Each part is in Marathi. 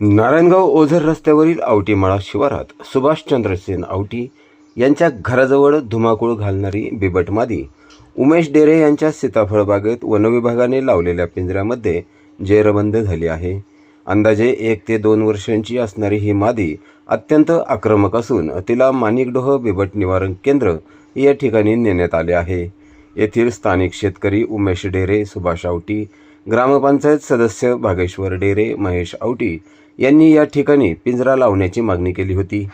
नारायणगाव ओझर रस्त्यावरील आवटीमाळा शिवारात सुभाषचंद्र सेन आवटी यांच्या घराजवळ धुमाकूळ घालणारी बिबट मादी उमेश डेरे यांच्या सीताफळ बागेत वनविभागाने लावलेल्या पिंजऱ्यामध्ये जेरबंद झाली आहे. अंदाजे एक ते दोन वर्षांची असणारी ही मादी अत्यंत आक्रमक असून तिला माणिकडोह बिबट निवारण केंद्र या ठिकाणी नेण्यात आले आहे. येथील स्थानिक शेतकरी उमेश डेरे सुभाष आवटी ग्रामपंचायत सदस्य भागेश्वर डेरे महेश आवटी यांनी या ठिकाणी पिंजरा लावण्याची मागणी केली होती.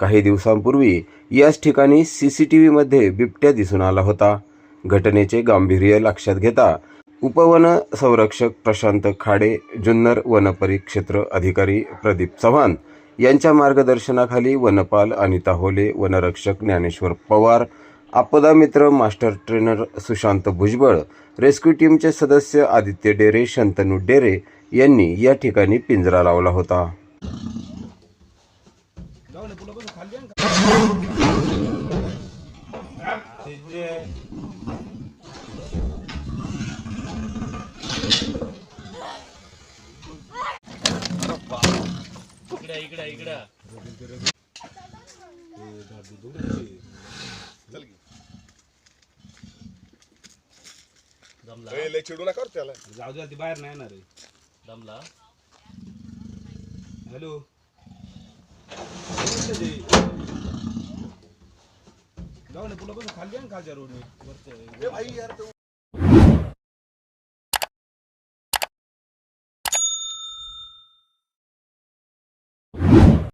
काही दिवसांपूर्वी याच ठिकाणी सी सी टी व्हीमध्ये बिबट्या दिसून आला होता. घटनेचे गांभीर्य लक्षात घेता उपवन संरक्षक प्रशांत खाडे जुन्नर वनपरिक्षेत्र अधिकारी प्रदीप चव्हाण यांच्या मार्गदर्शनाखाली वनपाल अनिता होले वनरक्षक ज्ञानेश्वर पवार आपदा मित्र master trainer Sushant Bhujbal rescue टीमचे सदस्य आदित्य डेरे शंतनू डेरे यांनी या ठिकाणी पिंजरा लावला होता. इकडे इकडे इकडे. दमला. ए, लय चिडू नका बरं त्याला. जाऊ द्या ती बाहेर नाही येणार आहे. दमला. हॅलो. जाऊ ना पुला बसून खाली या ना खालच्या रोडने वरच्या ए, भाई यार तो